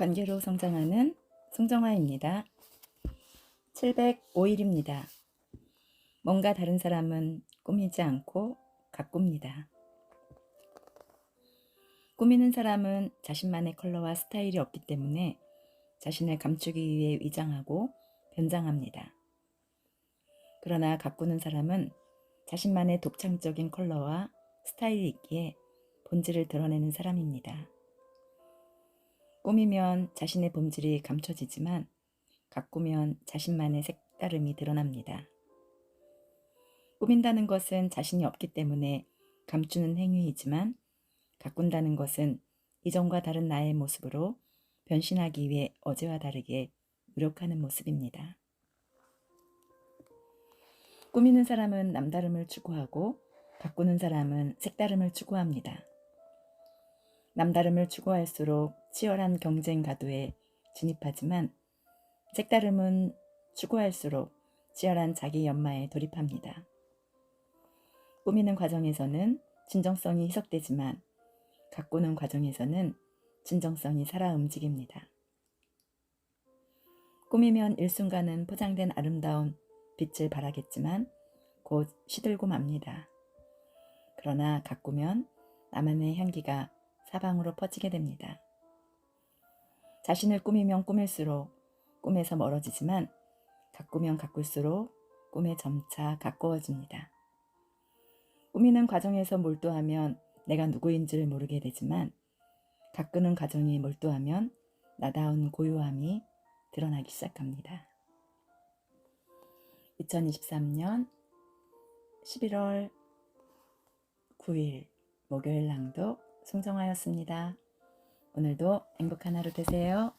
관계로 성장하는 송정화입니다. 705일입니다. 뭔가 다른 사람은 꾸미지 않고 가꿉니다. 꾸미는 사람은 자신만의 컬러와 스타일이 없기 때문에 자신을 감추기 위해 위장하고 변장합니다. 그러나 가꾸는 사람은 자신만의 독창적인 컬러와 스타일이 있기에 본질을 드러내는 사람입니다. 꾸미면 자신의 본질이 감춰지지만 가꾸면 자신만의 색다름이 드러납니다. 꾸민다는 것은 자신이 없기 때문에 감추는 행위이지만 가꾼다는 것은 이전과 다른 나의 모습으로 변신하기 위해 어제와 다르게 노력하는 모습입니다. 꾸미는 사람은 남다름을 추구하고 가꾸는 사람은 색다름을 추구합니다. 남다름을 추구할수록 치열한 경쟁 가도에 진입하지만 색다름은 추구할수록 치열한 자기 연마에 돌입합니다. 꾸미는 과정에서는 진정성이 희석되지만 가꾸는 과정에서는 진정성이 살아 움직입니다. 꾸미면 일순간은 포장된 아름다운 빛을 발하겠지만 곧 시들고 맙니다. 그러나 가꾸면 나만의 향기가 사방으로 퍼지게 됩니다. 자신을 꾸미면 꾸밀수록 꿈에서 멀어지지만 가꾸면 가꿀수록 꿈에 점차 가까워집니다. 꾸미는 과정에서 몰두하면 내가 누구인지를 모르게 되지만 가꾸는 과정에 몰두하면 나다운 고요함이 드러나기 시작합니다. 2023년 11월 9일 목요일 낭독 송정화였습니다. 오늘도 행복한 하루 되세요.